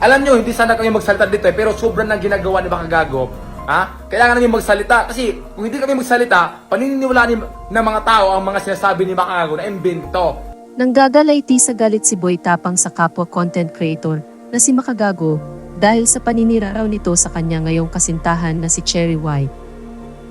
Alam nyo, hindi sana kami magsalita dito eh, pero sobrang nang ginagawa ni Makagago. Ha? Kailangan namin magsalita kasi kung hindi kami magsalita, paniniwala ni, ng mga tao ang mga sinasabi ni Makagago na imbento. Nanggagalayti sa galit si Boy Tapang sa kapwa content creator na si Makagago dahil sa paninira nito sa kanya ngayong kasintahan na si Cherry White.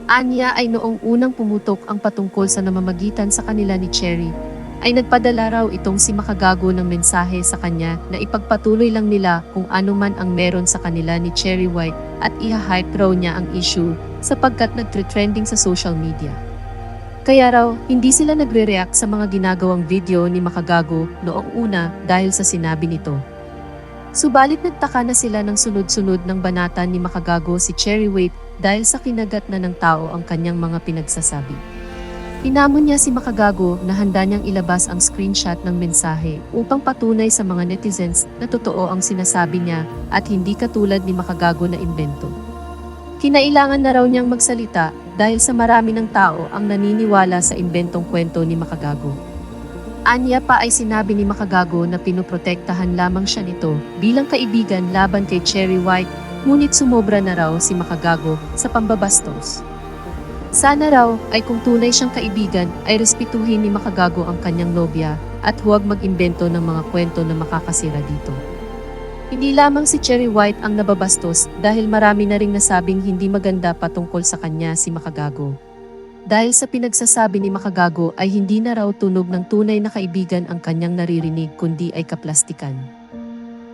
Anya ay noong unang pumutok ang patungkol sa namamagitan sa kanila ni Cherry, ay nagpadala raw itong si Makagago ng mensahe sa kanya na ipagpatuloy lang nila kung ano man ang meron sa kanila ni Cherry White at iha-hype raw niya ang issue sapagkat nagtre-trending sa social media. Kaya raw, hindi sila nagre-react sa mga ginagawang video ni Makagago noong una dahil sa sinabi nito. Subalit nagtaka na sila ng sunod-sunod ng banatan ni Makagago si Cherry Waite dahil sa kinagat na ng tao ang kanyang mga pinagsasabi. Hinamon niya si Makagago na handa niyang ilabas ang screenshot ng mensahe upang patunay sa mga netizens na totoo ang sinasabi niya at hindi katulad ni Makagago na imbento. Kinailangan na raw niyang magsalita dahil sa marami ng tao ang naniniwala sa imbentong kwento ni Makagago. Anya pa ay sinabi ni Makagago na pinoprotektahan lamang siya nito bilang kaibigan laban kay Cherry White, ngunit sumobra na raw si Makagago sa pambabastos. Sana raw ay kung tunay siyang kaibigan ay respetuhin ni Makagago ang kanyang nobya at huwag mag-imbento ng mga kwento na makakasira dito. Hindi lamang si Cherry White ang nababastos dahil marami na ring nasabing hindi maganda patungkol sa kanya si Makagago. Dahil sa pinagsasabi ni Makagago ay hindi na raw tunog ng tunay na kaibigan ang kanyang naririnig kundi ay kaplastikan.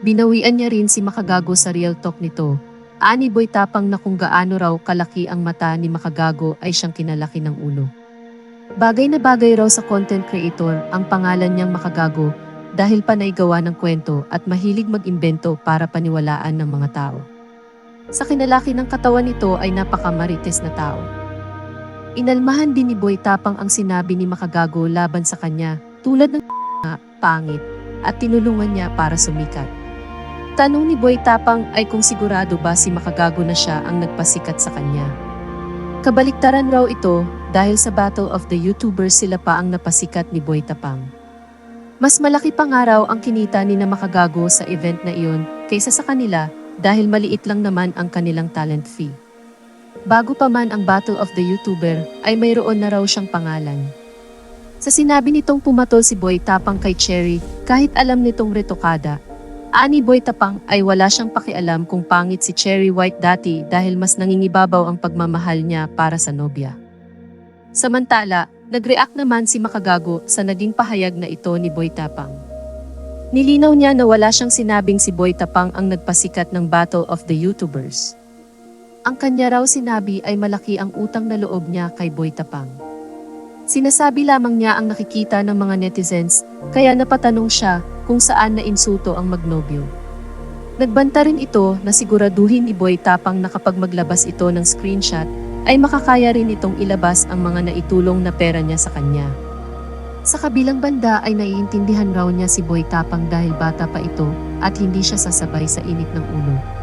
Binawian niya rin si Makagago sa real talk nito. Ani boy tapang na kung gaano raw kalaki ang mata ni Makagago ay siyang kinalaki ng ulo. Bagay na bagay raw sa content creator ang pangalan niyang Makagago dahil panay gawa ng kwento at mahilig mag-imbento para paniwalaan ng mga tao. Sa kinalaki ng katawan nito ay napakamarites na tao. Inalmahan din ni Boy Tapang ang sinabi ni Makagago laban sa kanya tulad ng pangit at tinulungan niya para sumikat. Tanong ni Boy Tapang ay kung sigurado ba si Makagago na siya ang nagpasikat sa kanya. Kabaliktaran raw ito dahil sa Battle of the YouTubers sila pa ang napasikat ni Boy Tapang. Mas malaki pa nga raw ang kinita ni na Makagago sa event na iyon kaysa sa kanila dahil maliit lang naman ang kanilang talent fee. Bago pa man ang Battle of the YouTuber ay mayroon na raw siyang pangalan. Sa sinabi nitong pumatol si Boy Tapang kay Cherry kahit alam nitong retokada, ani Boy Tapang ay wala siyang pakialam kung pangit si Cherry White dati dahil mas nangingibabaw ang pagmamahal niya para sa nobya. Samantala, nag-react naman si Makagago sa naging pahayag na ito ni Boy Tapang. Nilinaw niya na wala siyang sinabing si Boy Tapang ang nagpasikat ng Battle of the YouTubers. Ang kanya raw sinabi ay malaki ang utang na loob niya kay Boy Tapang. Sinasabi lamang niya ang nakikita ng mga netizens, kaya napatanong siya kung saan na insulto ang magnobyo. Nagbanta rin ito na siguraduhin ni Boy Tapang na kapag maglabas ito ng screenshot, ay makakaya rin itong ilabas ang mga naitulong na pera niya sa kanya. Sa kabilang banda ay naiintindihan raw niya si Boy Tapang dahil bata pa ito at hindi siya sasabay sa init ng ulo.